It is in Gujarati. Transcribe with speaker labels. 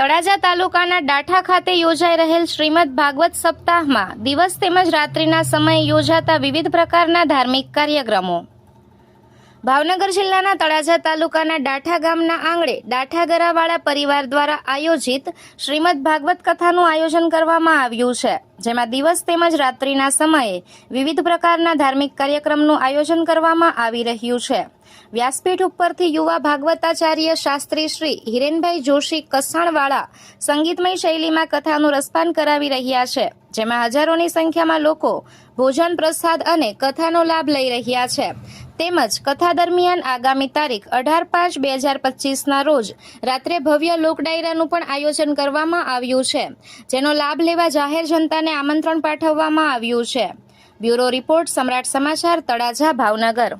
Speaker 1: તળાજા તાલુકાના ડાઠા ખાતે યોજાઈ રહેલ શ્રીમદ ભાગવત સપ્તાહમાં દિવસ તેમજ રાત્રિના સમયે યોજાતા વિવિધ પ્રકારના ધાર્મિક કાર્યક્રમો. ભાવનગર જિલ્લાના તળાજા તાલુકાના ડાઠા ગામના આંગણે ડાઠા ગરાવાળા પરિવાર દ્વારા આયોજિત શ્રીમદ ભાગવત કથાનું આયોજન કરવામાં આવ્યું છે, જેમાં દિવસ તેમજ રાત્રિના સમયે વિવિધ પ્રકારના ધાર્મિક કાર્યક્રમનું આયોજન કરવામાં આવી રહ્યું છે. વ્યાસપીઠ ઉપરથી યુવા ભાગવતાચાર્ય શાસ્ત્રી શ્રી હિરેનભાઈ જોશી કસાણવાળા સંગીતમય શૈલીમાં કથાનું રસપાન કરાવી રહ્યા છે, જેમાં હજારોની સંખ્યામાં લોકો ભોજન પ્રસાદ અને કથાનો લાભ લઈ રહ્યા છે. તેમજ કથા દરમિયાન આગામી તારીખ અઢાર પાંચ બે હજાર પચીસના રોજ રાત્રે ભવ્ય લોક ડાયરાનું પણ આયોજન કરવામાં આવ્યું છે, જેનો લાભ લેવા જાહેર જનતાને આમંત્રણ પાઠવવામાં આવ્યું છે. બ્યુરો રિપોર્ટ સમ્રાટ સમાચાર તળાજા ભાવનગર.